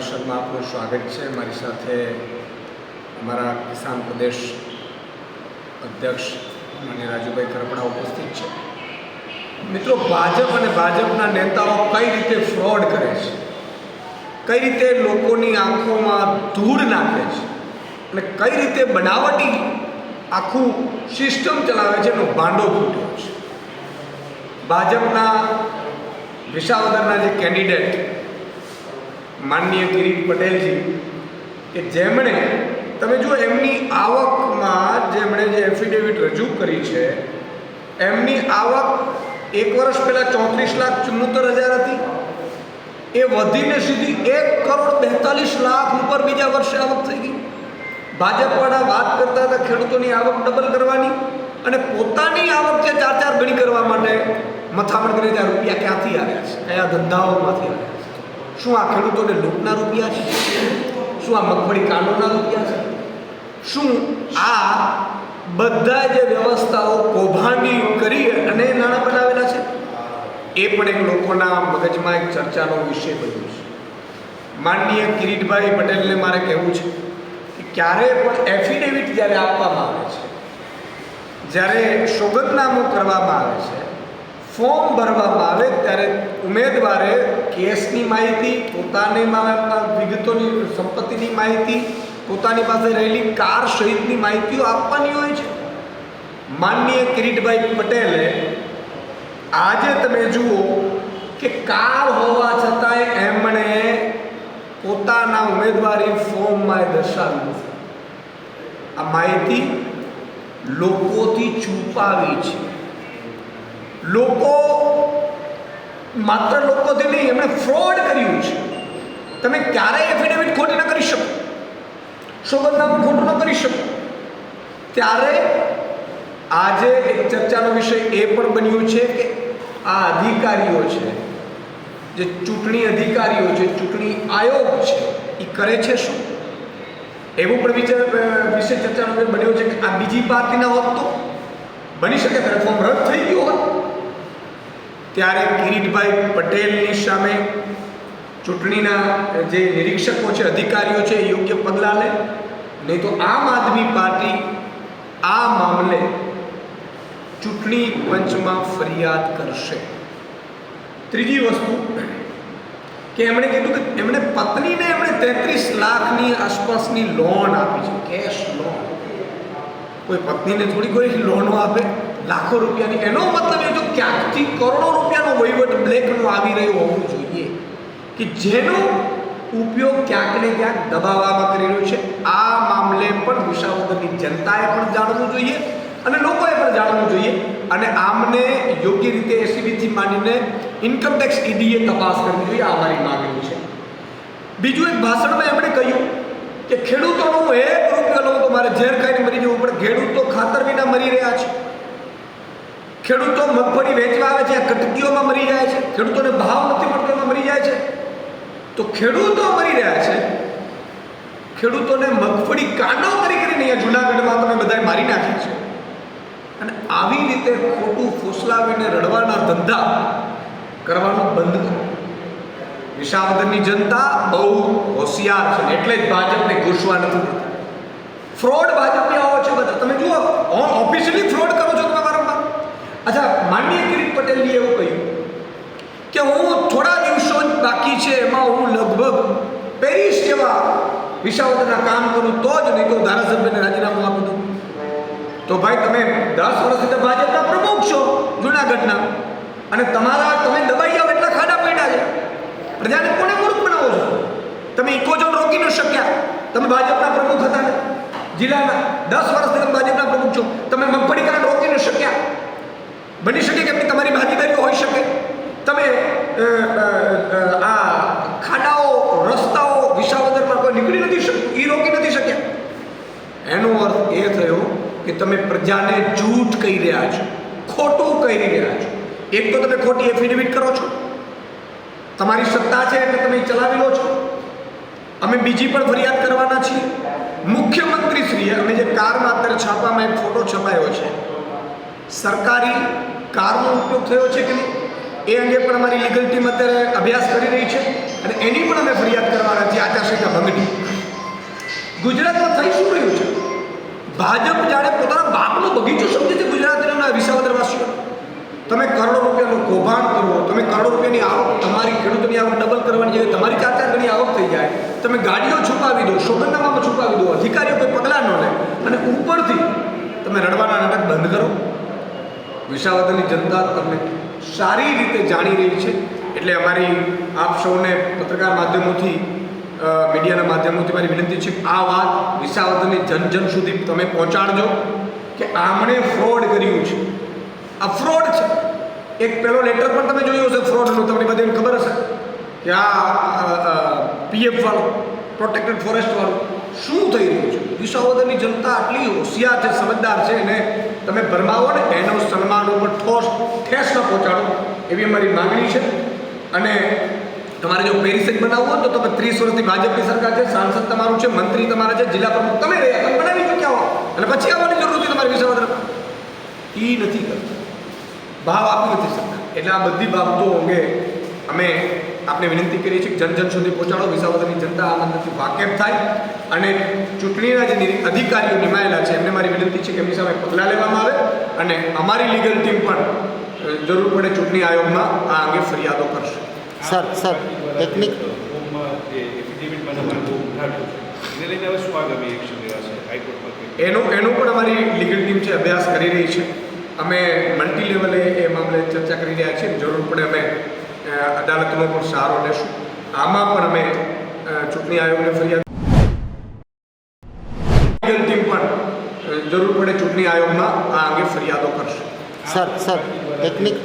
પરિષદમાં આપનું સ્વાગત છે. મારી સાથે અમારા કિસાન પ્રદેશ અધ્યક્ષ અને રાજુભાઈ કરપડા ઉપસ્થિત છે. મિત્રો, ભાજપ અને ભાજપના નેતાઓ કઈ રીતે ફ્રોડ કરે છે? કઈ રીતે લોકોની આંખોમાં ધૂળ નાખે છે? અને કઈ રીતે બનાવટી આખું સિસ્ટમ ચલાવે છે એનો ભાંડો ફૂટ્યો છે? ભાજપના વિસાવદરના જે કેન્ડિડેટ માનનીય કિરીટ પટેલજી, કે જેમણે, તમે જો એમની આવકમાં જેમણે જે એફિડેવિટ રજૂ કરી છે, એમની આવક એક વર્ષ પહેલાં ચોત્રીસ લાખ ચુમ્મોતેર હજાર હતી. એ વધીને સીધી એક કરોડ બેતાલીસ લાખ ઉપર બીજા વર્ષે આવક થઈ ગઈ. ભાજપવાળા વાત કરતા હતા ખેડૂતોની આવક ડબલ કરવાની અને પોતાની આવક જે ચાર ચાર ગણી કરવા માટે મથામણ કરી ત્યાં રૂપિયા ક્યાંથી આવ્યા છે? કયા ધંધાઓમાંથી આવ્યા છે? શું આ ખેડૂતોને લૂંટના રૂપિયા છે? શું આ મગફળી કાંડોના રૂપિયા છે? શું આ બધા જે વ્યવસ્થાઓ કૌભાંડી કરી અને નાણાં બનાવેલા છે? એ પણ એક લોકોના મગજમાં એક ચર્ચાનો વિષય બન્યો છે. માનનીય કિરીટભાઈ પટેલને મારે કહેવું છે કે ક્યારે પણ એફિડેવિટ જ્યારે આપવામાં આવે છે, જ્યારે સોગંદનામું કરવામાં આવે છે ફોર્મ ભરવામાં આવે ત્યારે ઉમેદવારે કેસની માહિતી, પોતાની વિગતોની સંપત્તિની માહિતી, પોતાની પાસે રહેલી કાર સહિતની માહિતીઓ આપવાની હોય છે. માનનીય કિરીટભાઈ પટેલે આજે તમે જુઓ કે કાર હોવા છતાંય એમણે પોતાના ઉમેદવારી ફોર્મમાં દર્શાવ્યું છે. આ માહિતી લોકોથી છુપાવી છે. લોકો, માત્ર લોકોથી નહીં, એમણે ફ્રોડ કર્યું છે. તમે ક્યારેય એફિડેવિટ ખોટી ન કરી શકો. સોગંદનામું ખોટું ન કરી શકો. ત્યારે આજે એક ચર્ચાનો વિષય એ પણ બન્યો છે કે આ અધિકારીઓ છે, જે ચૂંટણી અધિકારીઓ છે, ચૂંટણી આયોગ છે એ કરે છે શું? એવું પણ વિચાર વિશે ચર્ચાનો બન્યો છે કે આ બીજી પાર્ટીના હોત તો? બની શકે, ત્યારે ફોર્મ રદ થઈ ગયું હોત. ત્યારે કિરીટભાઈ પટેલની સામે ચૂંટણીના જે નિરીક્ષકો છે, અધિકારીઓ છે યોગ્ય પગલાં લે. નહીં તો આમ આદમી પાર્ટી આ મામલે ચૂંટણી પંચમાં ફરિયાદ કરશે. ત્રીજી વસ્તુ કે એમણે કીધું કે એમણે પત્નીને એમણે તેત્રીસ લાખની આસપાસની લોન આપી છે કેશ લોન કોઈ પત્નીને થોડી કોઈ લોનો આપે, લાખો રૂપિયાની. એનો મતલબ ક્યાંકથી કરોડો રૂપિયાનો વહીવટ બ્લેકનો આવી રહ્યો હોવું જોઈએ કે જેનો ઉપયોગ ક્યાંક ને ક્યાંક દબાવવામાં કરી રહ્યો છે. આ મામલે પણ વિસાવદરની જનતાએ પણ જાણવું જોઈએ અને લોકોએ પણ જાણવું જોઈએ. અને આમને યોગ્ય રીતે એસીબીથી માંડીને ઇન્કમટેક્સ ઈડીએ તપાસ કરવી જોઈએ, આ અમારી માગણી છે. બીજું એક ભાષણમાં એમણે કહ્યું કે ખેડૂતોનું એક રૂપિયા તો મારે ઝેર ખાઈને મરી જવું પણ ખેડૂતો ખાતર વિના મરી રહ્યા છે. ખેડૂતો મગફળી વેચવા આવે છે કટકીઓમાં મરી જાય છે, ખેડૂતોને ભાવ નથી મળતો મરી જાય છે. તો ખેડૂતો મરી રહ્યા છે. ખેડૂતોને મગફળી કાંડો કરી કરીને અહીંયા જુનાગઢમાં તમે બધાએ મારી નાખ્યા છે. અને આવી રીતે ખોટું ફોસલાવીને રડવાના ધંધા કરવાનું બંધ કરો. વિશાવદનની જનતા બહુ હોશિયાર છે એટલે જ ભાજપને ઘૂસવા નથી ફ્રોડ ભાજપની આવો છે બધા. તમે જુઓ, ઓફિશિયલી ફ્રોડ કરો અચ્છા, માનનીય કિરીટ પટેલજીએ એવું કહ્યું કે હું થોડા દિવસો જ બાકી છે, એમાં હું લગભગ પેરિસ જેવા વિસાવદરના કામ કરું તો જ નહીં તો ધારાસભ્યને રાજીનામું આપું દઉં તો ભાઈ, તમે દસ વર્ષથી ભાજપના પ્રમુખ છો જુનાગઢના અને તમારા તમે દબાઈ જાઓ એટલા ખાડા પડ્યા છે. પ્રજાને કોને મૂર્ખ બનાવો છો? તમે ઇકોઝોન રોકી ન શક્યા. તમે ભાજપના પ્રમુખ હતા ને? જિલ્લાના દસ વર્ષથી તમે ભાજપના પ્રમુખ છો. તમે મગફળી કારણ રોકી ન શક્યા. બની શકે કે તમારી ભાગીદારીઓ હોઈ શકે? તમે આ ખાડાઓ, રસ્તાઓ વિસાવદરમાં કોઈ નીકળી નથી શકતું એ રોકી નથી શક્યા. એનો અર્થ એ થયો કે તમે પ્રજાને જૂઠ કહી રહ્યા છો, ખોટું કહી રહ્યા છો. એક તો તમે ખોટી એફિડેવિટ કરો છો. તમારી સત્તા છે એટલે તમે ચલાવી લો છો. અમે બીજી પણ ફરિયાદ કરવાના છીએ. મુખ્યમંત્રી શ્રીએ અમે જે કારમાં અત્યારે છાપામાં એક ફોટો છપાયો છે સરકારી કારનો ઉપયોગ થયો છે કે નહીં? એ અંગે પણ અમારી લીગલ ટીમ અત્યારે અભ્યાસ કરી રહી છે અને એની પણ અમે ફરિયાદ કરવાના છીએ આચારસંહિતા ભંગની ગુજરાતમાં થઈ શું રહ્યું છે? ભાજપ જાણે પોતાના બાપનો બગીચો સમજે છે ગુજરાતના વિસાવદરવાસીઓ. તમે કરોડો રૂપિયાનું કૌભાંડ કરો, તમે કરોડો રૂપિયાની આવક, તમારી ખેડૂતોની આવક ડબલ કરવાની જગ્યાએ તમારી ચાર ચાર ગણી આવક થઈ જાય. તમે ગાડીઓ છુપાવી દો, સોગંદનામામાં છુપાવી દો, અધિકારીઓ કોઈ પગલાં ન લે. અને ઉપરથી તમે રડવાના નાટક બંધ કરો. વિસાવદરની જનતા તમને સારી રીતે જાણી રહી છે. એટલે અમારી આપ સૌને પત્રકાર માધ્યમોથી મીડિયાના માધ્યમોથી મારી વિનંતી છે, આ વાત વિસાવદરની જન જન સુધી તમે પહોંચાડજો કે આમણે ફ્રોડ કર્યું છે. આ ફ્રોડ છે. એક પહેલો લેટર પણ તમે જોયો હશે ફ્રોડનો તમને બધાને ખબર હશે કે આ પીએફ વાળો પ્રોટેક્ટેડ ફોરેસ્ટ વાળો શું થઈ રહ્યું છે? વિસાવદરની જનતા આટલી હોશિયાર છે, સમજદાર છે એને તમે ભરમાવો ને એનો સન્માન ઉપર ઠોસ ઠેસ ન પહોંચાડો એવી અમારી માંગણી છે. અને તમારે જો પેરિસેટ બનાવવો તો તમે ત્રીસ વર્ષથી ભાજપની સરકાર છે, સાંસદ તમારું છે, મંત્રી તમારા છે, જિલ્લા પ્રમુખ તમે રહ્યા, તમે બનાવી ચૂક્યા હો. અને પછી આવવાની જરૂર નથી તમારી વિસાવદર એ નથી કરતા. ભાવ આપી નથી શકતા. એટલે આ બધી બાબતો અંગે અમે આપને વિનંતી કરીએ છીએ જનજન જન જન સુધી પહોંચાડો. વિસાવદરની જનતા આ બાબતથી વાકેફ થાય અને ચૂંટણીના જે અધિકારીઓ નિમાયેલા છે એમને મારી વિનંતી છે કે એમની સામે પગલાં લેવામાં આવે અને અમારી લીગલ ટીમ પણ જરૂર પડે ચૂંટણી આયોગમાં આ અંગે ફરિયાદો કરશે. સર સર ટેકનિક એને એનું પણ અમારી લીગલ ટીમ છે અભ્યાસ કરી રહી છે. અમે મલ્ટી લેવલે એ મામલે ચર્ચા કરી રહ્યા છીએ. જરૂર પડે અમે અદાલતનો પણ સહારો લેશું. આમાં પણ અમે ચૂંટણી આયોગને ફરિયાદ ટીમ પણ જરૂર પડે ચૂંટણી આયોગમાં આ અંગે ફરિયાદો કરશે. સર સર ટેકનિક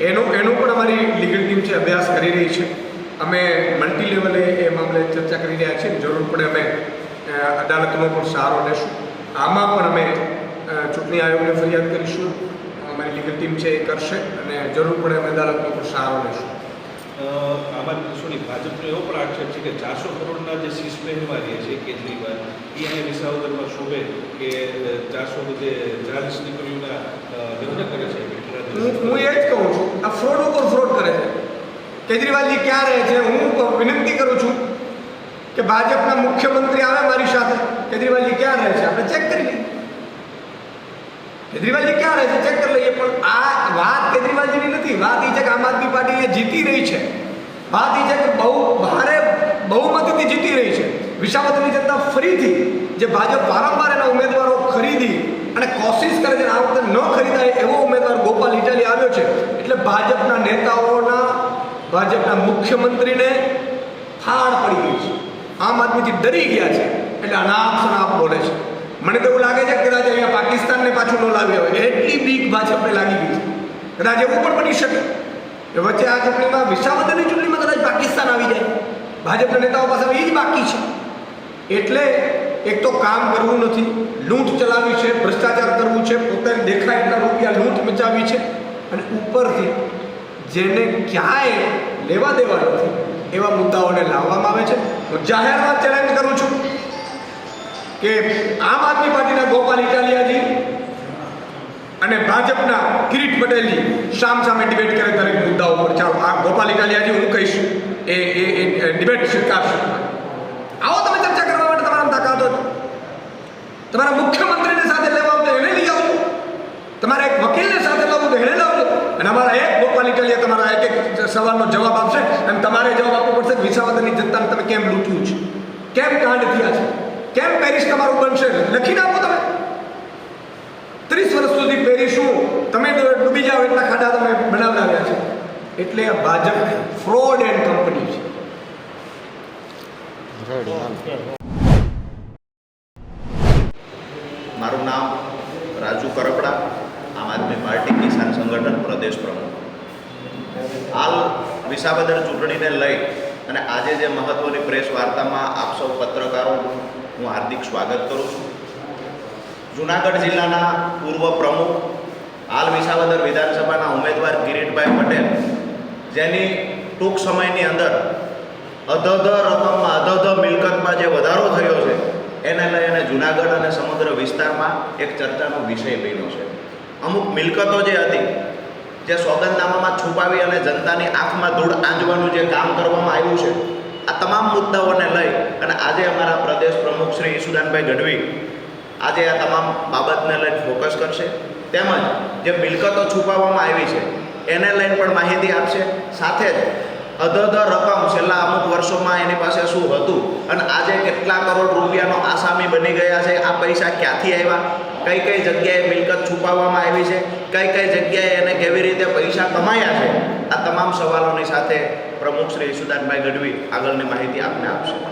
એને એનું પણ અમારી લીગલ ટીમ છે અભ્યાસ કરી રહી છે. અમે મલ્ટી લેવલે એ મામલે ચર્ચા કરી રહ્યા છીએ. જરૂર પડે અમે અદાલતનો પણ સહારો લેશું. આમાં પણ અમે ચૂંટણી આયોગને ફરિયાદ કરીશું. અમારી લીગલ ટીમ છે એ કરશે અને જરૂર પડે અમે અદાલતનો પણ સહારો લેશું આમાં સોની ભાજપનો એવો પણ આક્ષેપ છે કે ચારસો કરોડના જે શીશ રહે છે કેજરીવાલ એ અહીંયા વિસાવદરમાં શોભે કે ચારસો જે ચાલીસ દીકરીઓના લગ્ન કરે છે હું હું એ જ કહું છું આ ફ્રોડ ઉપર ફ્રોડ કરે છે. કેજરીવાલજી ક્યાં રહે છે? હું વિનંતી કરું છું કે ભાજપના મુખ્યમંત્રી આવે મારી સાથે. કેજરીવાલજી ક્યાં રહે છે? આપણે ચેક કરી લઈએ. કેજરીવાલજી ક્યાં રહે છે? ચેક કરી લઈએ. પણ આ વાત કેજરીવાલજીની નથી. વાત એ છે કે આમ આદમી પાર્ટી જીતી રહી છે. વાત એ છે કે બહુ ભારે બહુમતીથી જીતી રહી છે. વિસાવદરની જનતા ફરીથી જે ભાજપ વારંવાર એના ઉમેદવારો ખરીદી અને કોશિશ કરે છે આ વખતે ન ખરીદાય એવો ઉમેદવાર ગોપાલ ઇટાલી આવ્યો છે. એટલે ભાજપના નેતાઓના, ભાજપના મુખ્યમંત્રીને ફાળ પડી ગઈ છે. આમ આદમીથી ડરી ગયા છે. એટલે અનાપ શનાપ બોલે છે. મને તો એવું લાગે છે કદાચ અહીંયા પાકિસ્તાનને પાછું ન લાવ્યા હોય. એટલી બીક ભાજપને લાગી ગઈ છે. કદાચ એવું પણ બની શકે કે વચ્ચે આ ચૂંટણીમાં વિસાવદરની ચૂંટણીમાં કદાચ પાકિસ્તાન આવી જાય. ભાજપના નેતાઓ પાસે એ જ બાકી છે. એટલે એક તો કામ કરવું નથી. લૂંટ ચલાવી છે, ભ્રષ્ટાચાર કરવું છે પોતાની દેખાય એટલા રૂપિયા લૂંટ મચાવી છે. અને ઉપરથી જેને ક્યાંય લેવા દેવા નથી, એવા મુદ્દાઓને લાવવામાં આવે છે. હું જાહેરમાં ચેલેન્જ કરું છું. કે આમ આદમી પાર્ટીના ગોપાલ ઇટાલિયાજી અને ભાજપના કિરીટ પટેલજી સામ સામે ડિબેટ કરે દરેક મુદ્દાઓ પર ચાલો. આ ગોપાલ ઇટાલિયાજી, હું કહીશ, એ એ ડિબેટ સ્વીકારશે. આવો તમે ચર્ચા કરવા માટે તમારા તાકાત હોય તમારા મુખ્યમંત્રીને સાથે લેવા તો એને લઈ આવજો તમારે એક વકીલને સાથે લાવવું તો એને લાવજો. અને અમારા એક ગોપાલ ઇટાલિયા તમારા એક એક સવાલનો જવાબ આપશે અને તમારે જવાબ આપવો પડશે વિસાવદરની જનતાને તમે કેમ લૂંટ્યું છે? કેમ કાંડ થયા છે? કેમ પેરિસ તમારું બનશે? લખી નાખો તમે. ત્રીસ વર્ષ સુધી પેરિશું તમે ડૂબી જાઓ, એટલા ખાડા તમે બનાવડાવ્યા છે. એટલે આ ભાજપ ફ્રોડ એન્ડ કંપની છે. મારું નામ રાજુ કરપડા, આમ આદમી પાર્ટી કિસાન સંગઠન પ્રદેશ પ્રમુખ. હાલ વિસાવદર ચૂંટણીને લઈ અને આજે જે મહત્ત્વની પ્રેસ વાર્તામાં આપ સૌ પત્રકારોનું હું હાર્દિક સ્વાગત કરું છું. જુનાગઢ જિલ્લાના પૂર્વ પ્રમુખ, હાલ વિસાવદર વિધાનસભાના ઉમેદવાર કિરીટભાઈ પટેલ, જેની ટૂંક સમયની અંદર અધધ રકમમાં અધધ મિલકતમાં જે વધારો થયો છે, એને લઈને જુનાગઢ અને સમગ્ર વિસ્તારમાં એક ચર્ચાનો વિષય બન્યો છે. અમુક મિલકતો જે હતી, જે સોગંદનામામાં છુપાવી અને જનતાની આંખમાં ધૂળ આંજવાનું જે કામ કરવામાં આવ્યું છે આ તમામ મુદ્દાઓને લઈ અને આજે અમારા પ્રદેશ પ્રમુખ શ્રી ઈસુદાનભાઈ ગઢવી આજે આ તમામ બાબતને લઈને ફોકસ કરશે. તેમજ જે મિલકતો છુપાવવામાં આવી છે, એને લઈને પણ માહિતી આપશે. સાથે જ અધધ રકમ છેલ્લા અમુક વર્ષોમાં એની પાસે શું હતું અને આજે કેટલા કરોડ રૂપિયાનો આસામી બની ગયા છે, આ પૈસા ક્યાંથી આવ્યા? કઈ કઈ જગ્યાએ મિલકત છુપાવવામાં આવી છે? કઈ કઈ જગ્યાએ એને કેવી રીતે પૈસા કમાયા છે? આ તમામ સવાલોની સાથે પ્રમુખ શ્રી સુદાનભાઈ ગઢવી આગળની માહિતી આપને આપશે.